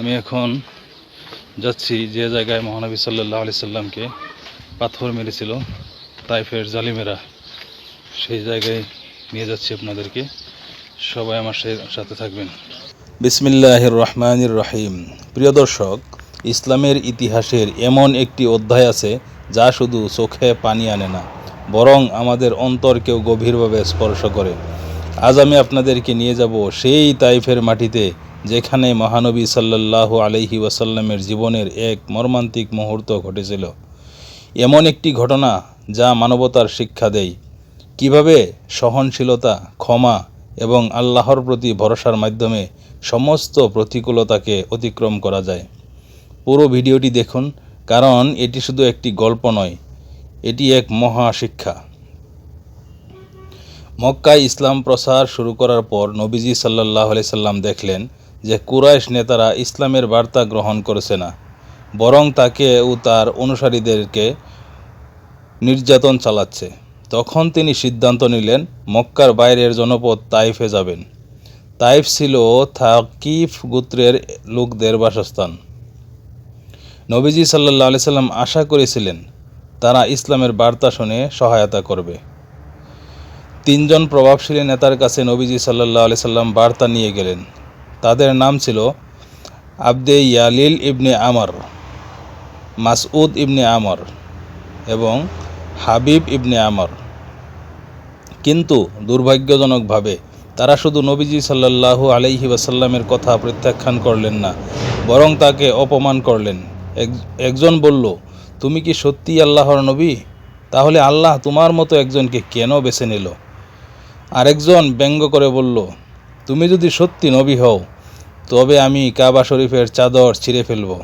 আমি এখন যাচ্ছি যে জায়গায় মহানবী সাল্লাহ আলি সাল্লামকে পাথর মেরেছিল, তাইফের জালিমেরা। সেই জায়গায় নিয়ে যাচ্ছি আপনাদেরকে। সবাই আমার সাথে থাকবেন। বিসমিল্লাহির রহমানির রহিম। প্রিয় দর্শক, ইসলামের ইতিহাসের এমন একটি অধ্যায় আছে যা শুধু চোখে পানি আনে না, বরং আমাদের অন্তরকেও গভীরভাবে স্পর্শ করে। আজ আমি আপনাদেরকে নিয়ে যাব সেই তাইফের মাটিতে যেখানে মহানবী সাল্লাল্লাহু আলাইহি ওয়াসাল্লামের জীবনের এক মর্মান্তিক মুহূর্ত ঘটেছিল। এমন একটি ঘটনা যা মানবতার শিক্ষা দেয়। কীভাবে সহনশীলতা, ক্ষমা এবং আল্লাহর প্রতি ভরসার মাধ্যমে সমস্ত প্রতিকূলতাকে অতিক্রম করা যায়। পুরো ভিডিওটি দেখুন, কারণ এটি শুধু একটি গল্প নয়, এটি এক মহা শিক্ষা মক্কায় ইসলাম প্রসার শুরু করার পর নবীজি সাল্লাহ সাল্লাম দেখলেন যে কুরাইশ নেতারা ইসলামের বার্তা গ্রহণ করেছে না, বরং তাকে ও তার অনুসারীদেরকে নির্যাতন চালাচ্ছে। তখন তিনি সিদ্ধান্ত নিলেন, মক্কার বাইরের জনপদ তাইফে যাবেন। তাইফ ছিল থাকিফ গোত্রের লোকদের বাসস্থান। নবীজি সাল্লাহ আলি সাল্লাম আশা করেছিলেন, তারা ইসলামের বার্তা শুনে সহায়তা করবে। তিনজন প্রভাবশালী নেতার কাছে নবীজি সাল্লাহ আলি সাল্লাম বার্তা নিয়ে গেলেন। তাদের নাম ছিল আবদে ইয়ালিল ইবনে আমর, মাসউদ ইবনে আমর এবং হাবিব ইবনে আমর। কিন্তু দুর্ভাগ্যজনকভাবে তারা শুধু নবীজি সাল্লাল্লাহু আলাইহি ওয়াসাল্লামের কথা প্রত্যাখ্যান করলেন না, বরং তাকে অপমান করলেন। একজন বলল, তুমি কি সত্যি আল্লাহর নবী? তাহলে আল্লাহ তোমার মতো একজনকে কেন বেছে নিল? আরেকজন ব্যঙ্গ করে বলল তুমি যদি সত্যি নবী হও, তবে আমি কাবা শরীফের চাদর ছিঁড়ে ফেলব।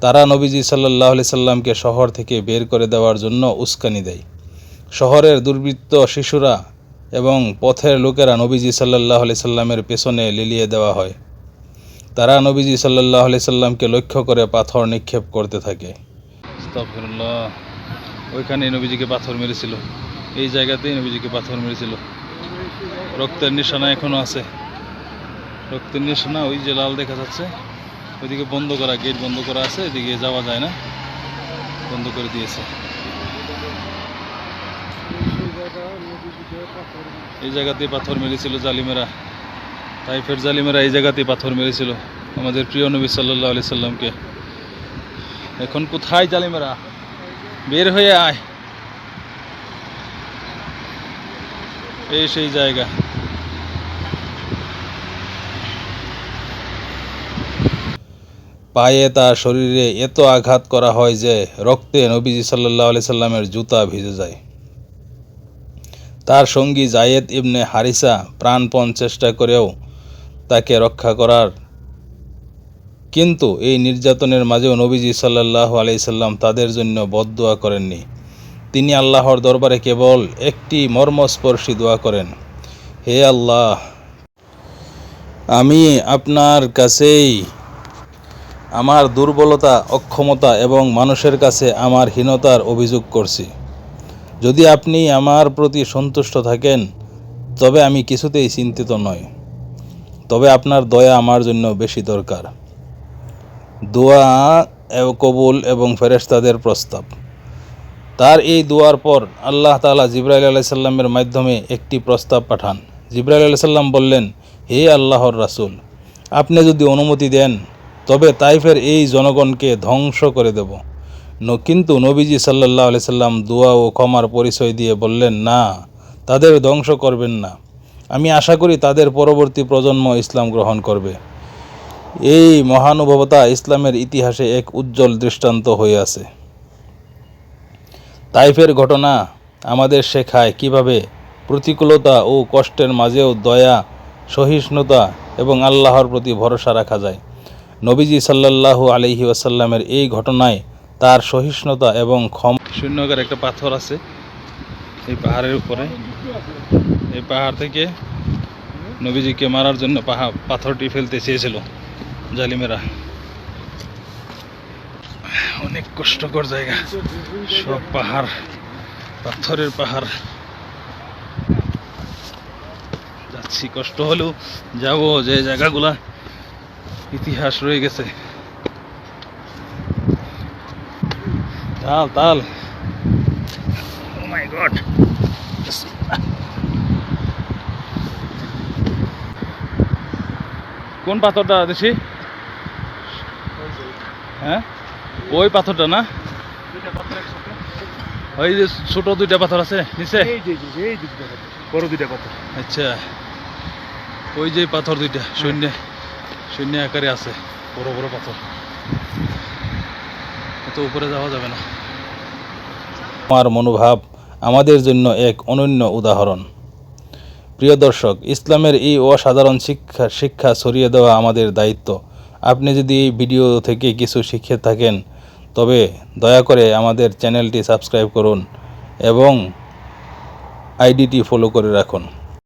তারা নবীজি সাল্লাহ সাল্লামকে শহর থেকে বের করে দেওয়ার জন্য উস্কানি দেয়। শহরের দুর্বৃত্ত শিশুরা এবং পথের লোকেরা নবীজি সাল্লাহ সাল্লামের পেছনে লিলিয়ে দেওয়া হয়। তারা নবীজি সাল্লাহ সাল্লামকে লক্ষ্য করে পাথর নিক্ষেপ করতে থাকে। ওইখানে নবীজিকে পাথর মেরেছিল। এই জায়গাতেই নবীজিকে পাথর মেরেছিল। রক্তের নিশানা এখনও আছে। রক্তের নিশানা ওই যে লাল দেখা যাচ্ছে। ওইদিকে বন্ধ করা গেট বন্ধ করা আছে, এদিকে যাওয়া যায় না। বন্ধ করে দিয়েছে। এই জায়গাতেই পাথর মেরেছিল জালিমেরা। তাইফের জালিমেরা এই জায়গাতেই পাথর মেরেছিল। আমাদের প্রিয় নবী সাল্লাহ আলি সাল্লামকে। এখন কোথায় জালিমেরা? বের হয়ে আয়। এই সেই জায়গা। পায়ে তার শরীরে এত আঘাত করা হয় যে রক্তে নবীজি সাল্লাহ আলি সাল্লামের জুতা ভিজে যায়। তার সঙ্গী জায়েদ ইবনে হারিসা প্রাণপণ চেষ্টা করেও তাকে রক্ষা করার কিন্তু এই নির্যাতনের মাঝেও নবীজি সাল্লাহ আলাইসাল্লাম তাদের জন্য বদদোয়া করেননি। তিনি আল্লাহর দরবারে কেবল একটি মর্মস্পর্শী দোয়া করেন, হে আল্লাহ, আমি আপনার কাছেই আমার দুর্বলতা, অক্ষমতা এবং মানুষের কাছে আমার হীনতার অভিযোগ করছি। যদি আপনি আমার প্রতি সন্তুষ্ট থাকেন, তবে আমি কিছুতেই চিন্তিত নই। তবে আপনার দয়া আমার জন্য বেশি দরকার। দোয়া কবুল এবং ফেরেশতাদের প্রস্তাব। তার এই দোয়ার পর আল্লাহ তাআলা জিব্রাইল আলাইসাল্লামের মাধ্যমে একটি প্রস্তাব পাঠান। জিব্রাইল আলাইসাল্লাম বললেন, হে আল্লাহর রাসূল, আপনি যদি অনুমতি দেন, তবে তাইফের এই জনগণকে ধ্বংস করে দেব। কিন্তু নবীজি সাল্লাহ আলি সাল্লাম দোয়া ও ক্ষমার পরিচয় দিয়ে বললেন, না, তাদের ধ্বংস করবেন না। আমি আশা করি তাদের পরবর্তী প্রজন্ম ইসলাম গ্রহণ করবে। এই মহানুভবতা ইসলামের ইতিহাসে এক উজ্জ্বল দৃষ্টান্ত হয়ে আছে। তাইফের ঘটনা আমাদের শেখায় কীভাবে প্রতিকূলতা ও কষ্টের মাঝেও দয়া, সহিষ্ণুতা এবং আল্লাহর প্রতি ভরসা রাখা যায়। নবীজি সাল্লাল্লাহু আলহি ওয়াসাল্লামের এই ঘটনায় তার সহিষ্ণুতা এবং ক্ষম শূন্যকার একটা পাথর আছে এই পাহাড়ের উপরে। এই পাহাড় থেকে নবীজিকে মারার জন্য পাহাড় পাথরটি ফেলতে চেয়েছিল জালিমেরা। অনেক কষ্টকর জায়গা। সব পাহাড়, পাথরের পাহাড়। যাচ্ছি, কষ্ট হলেও যাব যে জায়গাগুলা ইতিহাস রয়ে গেছে। তাল তাল। গড কোন পাথরটা দেখি হ্যাঁ? ওই পাথরটা না? ওই যে ছোট দুইটা পাথর আছে নিচে? বড় দুইটা পাথর। আচ্ছা। ওই যে পাথর দুইটা শূন্য শূন্য আকারে আছে বড় বড় পাথর। এত উপরে যাওয়া যাবে না। আমার মনোভাব আমাদের জন্য এক অনন্য উদাহরণ। প্রিয় দর্শক ইসলামের এই অসাধারণ শিক্ষা শিক্ষা ছড়িয়ে দেওয়া আমাদের দায়িত্ব। আপনি যদি এই ভিডিও থেকে কিছু শিখে থাকেন তবে দয়া করে আমাদের চ্যানেলটি সাবস্ক্রাইব করুন এবং আইডিটি ফলো করে রাখুন।